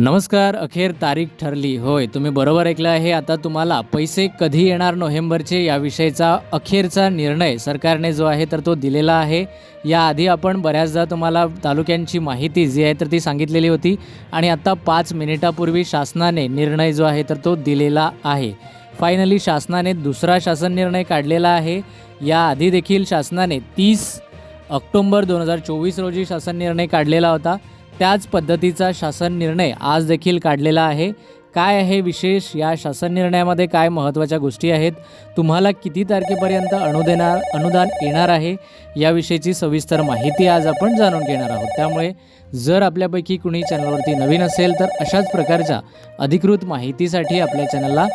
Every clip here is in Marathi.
नमस्कार अखेर तारीख ठरली. होय तुम्ही बरोबर ऐकलं आहे. आता तुम्हाला पैसे कधी येणार नोव्हेंबरचे याविषयीचा अखेरचा निर्णय सरकारने जो आहे तर तो दिलेला आहे. याआधी आपण बऱ्याचदा तुम्हाला तालुक्यांची माहिती जी आहे तर ती सांगितलेली होती आणि आत्ता पाच मिनिटापूर्वी शासनाने निर्णय जो आहे तर तो दिलेला आहे. फायनली शासनाने दुसरा शासन निर्णय काढलेला आहे. याआधी देखील शासनाने तीस ऑक्टोंबर दोन हजार चोवीस रोजी शासन निर्णय काढलेला होता. त्याच पद्धतीचा शासन निर्णय आज देखील काढलेला आहे. काय आहे विशेष? या शासन निर्णयामध्ये काय महत्त्वाच्या गोष्टी आहेत? तुम्हाला किती तारखेपर्यंत अनुदेणार अनुदान येणार आहे? याविषयीची सविस्तर माहिती आज आपण जाणून घेणार आहोत. त्यामुळे जर आपल्यापैकी कुणी चॅनलवरती नवीन असेल तर अशाच प्रकारच्या अधिकृत माहितीसाठी आपल्या चॅनलला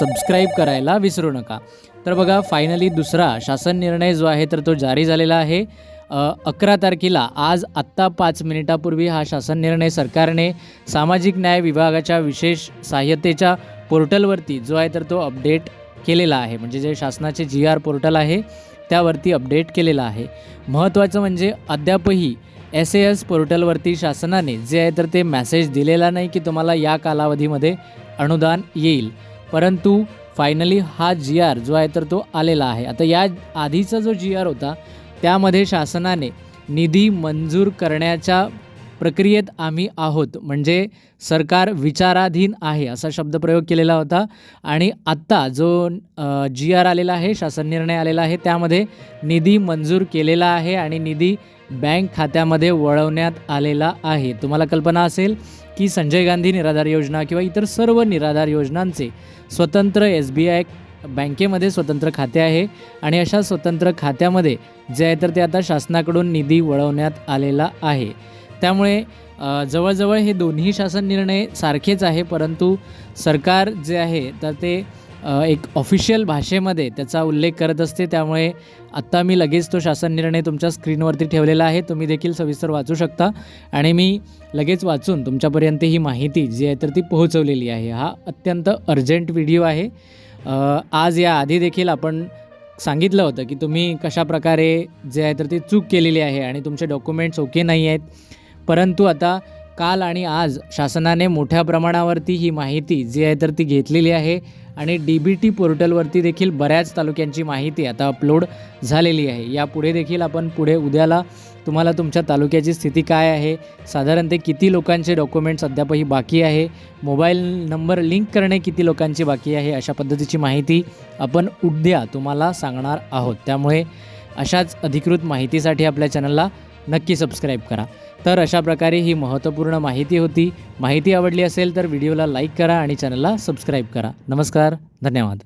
सबस्क्राईब करायला विसरू नका. तर बघा फायनली दुसरा शासन निर्णय जो आहे तर तो जारी झालेला आहे. अकरा तारखेला आज आत्ता पाच मिनिटापूर्वी हा शासन निर्णय सरकारने सामाजिक न्याय विभागाच्या विशेष सहाय्यतेच्या पोर्टलवरती जो आहे तर तो अपडेट केलेला आहे. म्हणजे जे शासनाचे जी आर पोर्टल आहे त्यावरती अपडेट केलेला आहे. महत्त्वाचं म्हणजे अद्यापही एस ए एस पोर्टलवरती शासनाने जे आहे तर ते मॅसेज दिलेला नाही की तुम्हाला या कालावधीमध्ये अनुदान येईल. परंतु फायनली हा जी आर जो आहे तर तो आलेला आहे. आता या आधीचा जो जी आर होता त्यामध्ये शासनाने निधी मंजूर करण्याच्या प्रक्रियेत आम्ही आहोत. म्हणजे सरकार विचाराधीन आहे असा शब्दप्रयोग केलेला होता. आणि आत्ता जो जी आर आलेला आहे शासन निर्णय आलेला आहे त्यामध्ये निधी मंजूर केलेला आहे आणि निधी बँक खात्यामध्ये वळवण्यात आलेला आहे. तुम्हाला कल्पना असेल की संजय गांधी निराधार योजना किंवा इतर सर्व निराधार योजनांचे स्वतंत्र एस बी आय बँकेमध्ये स्वतंत्र खाते आहे आणि अशा स्वतंत्र खात्यामध्ये जे आहे तर ते आता शासनाकडून निधी वळवण्यात आलेला आहे. त्यामुळे जवळजवळ हे दोन्ही शासन निर्णय सारखेच आहे परंतु सरकार जे आहे तर ते एक ऑफिशियल भाषेमध्ये त्याचा उल्लेख करत असते. त्यामुळे आत्ता मी लगेच तो शासन निर्णय तुमच्या स्क्रीनवरती ठेवलेला आहे. तुम्ही देखील सविस्तर वाचू शकता आणि मी लगेच वाचून तुमच्यापर्यंत ही माहिती जी आहे तर ती पोहोचवलेली आहे. हा अत्यंत अर्जंट व्हिडिओ आहे. आज या आधी देखील आपण सांगितलं होतं की तुम्ही कशा प्रकारे जे आहे तर ती चूक केलेली आहे आणि तुमचे डॉक्युमेंट्स ओके नाही आहेत. परंतु आता काल आणि आज शासनाने मोठ्या प्रमाणावरती ही माहिती जी आहे तर ती घेतलेली आहे आणि डी बी टी पोर्टलवरती देखील बऱ्याच तालुक्यांची माहिती आता अपलोड झालेली आहे. यापुढे देखील आपण पुढे उद्याला तुम्हाला तुमच्या तालुक्याची स्थिती काय आहे साधारण ते किती लोकांचे डॉक्युमेंट्स अद्यापही बाकी आहे मोबाईल नंबर लिंक करणे किती लोकांची बाकी आहे अशा पद्धतीची माहिती आपण उद्या तुम्हाला सांगणार आहोत. त्यामुळे अशाच अधिकृत माहितीसाठी आपल्या चॅनलला नक्की सबस्क्राईब करा. तर अशा प्रकारे ही महत्त्वपूर्ण माहिती होती. माहिती आवडली असेल तर व्हिडिओला लाईक करा आणि चॅनलला सबस्क्राईब करा. नमस्कार धन्यवाद.